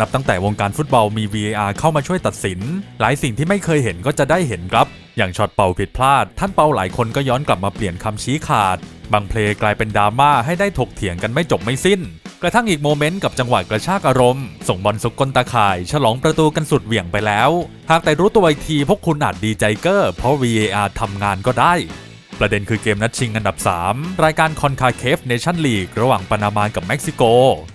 นับตั้งแต่วงการฟุตบอลมี VAR เข้ามาช่วยตัดสิน หลายสิ่งที่ไม่เคยเห็นก็จะได้เห็นครับ อย่างช็อตเป่าผิดพลาด ท่านเป่าหลายคนก็ย้อนกลับมาเปลี่ยนคำชี้ขาด บางเพลงกลายเป็นดราม่าให้ได้ถกเถียงกันไม่จบไม่สิ้น กระทั่งอีกโมเมนต์กับจังหวะกระชากอารมณ์ ส่งบอลสุกก้นตาข่าย ฉลองประตูกันสุดเหวี่ยงไปแล้ว หากแต่รู้ตัวอีกทีพวกคุณอาจดีใจเกอร์เพราะ VAR ทำงานก็ได้ ประเด็นคือเกมนัดชิงอันดับ 3 รายการคอนคาเคฟเนชั่นลีกระหว่างปานามากับเม็กซิโก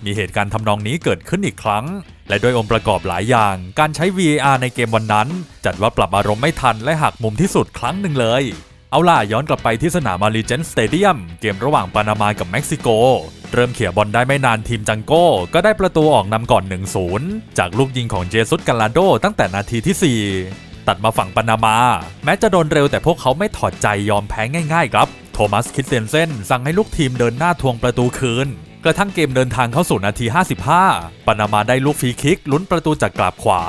มีเหตุการณ์ทำนองนี้เกิดขึ้นอีกครั้ง และด้วยองค์ประกอบหลายอย่าง การใช้ VAR ในเกมวันนั้น จัดว่าปรับอารมณ์ไม่ทันและหักมุมที่สุดครั้งหนึ่งเลย เอาล่ะย้อนกลับไปที่สนามมารีเจนสเตเดียมเกมระหว่างปานามากับเม็กซิโก เริ่มเขี่ยบอลได้ไม่นานทีมจังโก้ก็ได้ประตูออกนำก่อน 1-0 จากลูกยิงของเจสุสกาลาโดตั้งแต่นาทีที่ 4 ตัดมาฝั่งปานามา แม้จะโดนเร็วแต่พวกเขาไม่ถอดใจยอมแพ้ง่ายๆครับ โทมัสคิดเซนเซนสั่งให้ลูกทีมเดินหน้าทวงประตูคืนกระทั่งเกมเดินทางเข้าสู่นาที 55 ปานามาได้ลูกฟรีคิก ลุ้นประตูจากกราบขวา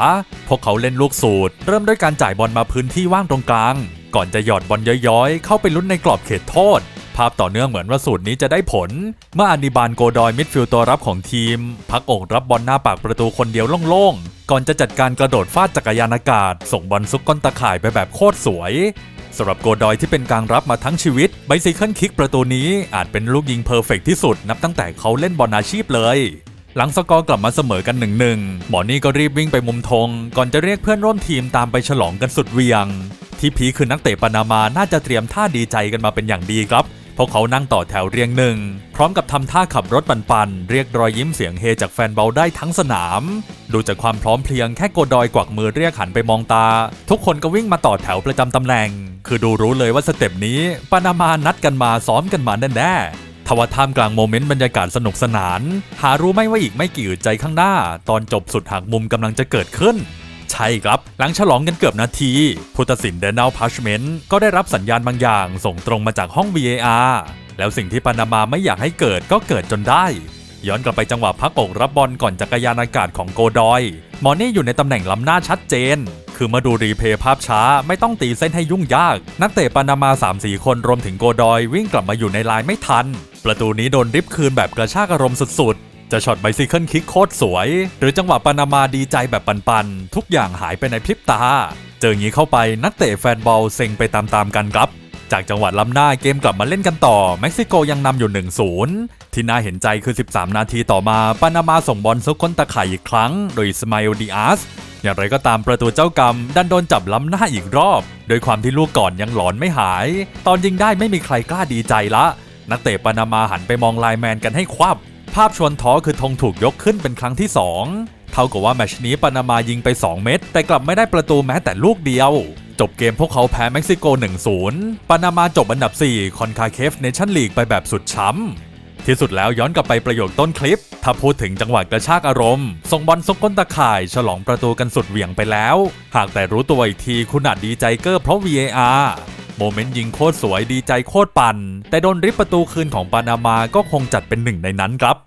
พวกเขาเล่นลูกสูตร เริ่มด้วยการจ่ายบอลมาพื้นที่ว่างตรงกลาง ก่อนจะหยอดบอลย้อยๆ เข้าไปลุ้นในกรอบเขตโทษ ภาพต่อเนื่องเหมือนว่าสูตรนี้จะได้ผล เมื่ออานิบานโกดอยมิดฟิลด์ตัวรับของทีม พักอกรับบอลหน้าปากประตูคนเดียวโล่งๆ ก่อนจะจัดการกระโดดฟาดจักรยานอากาศ ส่งบอลซุกก้นตะข่ายไปแบบโคตรสวยสำหรับโกดอยที่เป็นกลางรับมาทั้งชีวิตไบซิเคิลคิกประตูนี้อาจเป็นลูกยิงเพอร์เฟกต์ที่สุด นับตั้งแต่เขาเล่นบอลอาชีพเลย หลังสกอร์กลับมาเสมอกันหนึ่งหนึ่งหมอนี่ก็รีบวิ่งไปมุมธงก่อนจะเรียกเพื่อนร่วมทีมตามไปฉลองกันสุดเวียง ที่พีคือนักเตะปานามาน่าจะเตรียมท่าดีใจกันมาเป็นอย่างดีครับ วกเขานั่งต่อแถวเรียงหนึ่ง พร้อมกับทำท่าขับรถปันๆ เรียกรอยยิ้มเสียงเฮจากแฟนเบาได้ทั้งสนาม ดูจากความพร้อมเพรียงแค่โกดอยกวักมือเรียกหันไปมองตา ทุกคนก็วิ่งมาต่อแถวประจำตำแหน่ง คือดูรู้เลยว่าสเต็ปนี้ปานามานัดกันมาซ้อมกันมาแน่ๆทว่าท่ามกลางโมเมนต์บรรยากาศสนุกสนาน หารู้ไม่ว่าอีกไม่กี่อึดใจข้างหน้า ตอนจบสุดหักมุมกำลังจะเกิดขึ้น ใช่ครับ หลังฉลองกันเกือบนาที ผู้ตัดสินเดน a ลพาชเมนต์ก็ได้รับสัญญาณบางอย่างส่งตรงมาจากห้อง VAR แล้วสิ่งที่ปานามาไม่อยากให้เกิดก็เกิดจนได้ ย้อนกลับไปจังหวะพักอกรับบอลก่อนจักรยานอากาศของโกดอย มอนี่อยู่ในตำแหน่งล้ำหน้าชัดเจน คือมาดูรีเพย์ภาพช้าไม่ต้องตีเส้นให้ยุ่งยาก นักเตะปานามา 3-4 คนรวมถึงโกดอย วิ่งกลับมาอยู่ในลายไม่ทัน ประตูนี้โดนริบคืนแบบกระชากอารมณ์สุดๆ จะช็อตไบซิเคิลคิกโคตรสวย หรือจังหวะปานามาดีใจแบบปันๆ ทุกอย่างหายไปในพริบตา เจองี้เข้าไปนักเตะแฟนบอลเซ็งไปตามๆกันครับ จากจังหวะล้ำหน้าเกมกลับมาเล่นกันต่อ เม็กซิโกยังนำอยู่ 1-0 ที่น่าเห็นใจคือ 13 นาทีต่อมาปานามาส่งบอลซุกก้นตะข่ายอีกครั้ง โดยสมา i ลดิอาสอย่างไรก็ตามประตูเจ้ากรรม ดันโดนจับล้ำหน้าอีกรอบ โดยความที่ลูกก่อนยังหลอนไม่หาย ตอนยิงได้ไม่มีใครกล้าดีใจละ นักเตะปานามาหันไปมองไลแมนกันให้ควับ ภาพชวนท้อคือธงถูกยกขึ้นเป็นครั้งที่ 2 เท่ากับว่าแมชนี้ปานามายิงไป 2 เม็ดแต่กลับไม่ได้ประตูแม้แต่ลูกเดียว จบเกมพวกเขาแพ้เม็กซิโก 1-0 ปานามาจบอันดับ 4 คอนคาเคฟเนชั่นลีกไปแบบสุดช้ำ ที่สุดแล้วย้อนกลับไปประโยคต้นคลิป ถ้าพูดถึงจังหวะกระชากอารมณ์ส่งบอลซกก้นตะข่าย ฉลองประตูกันสุดเหวี่ยงไปแล้ว หากแต่รู้ตัวอีกทีคุณอาจดีใจเกอร์เพราะ VAR โมเมนต์ยิงโคตรสวยดีใจโคตรปั่นแต่โดนริบประตูคืนของปานามาก็คงจัดเป็นหนึ่งในนั้นครับ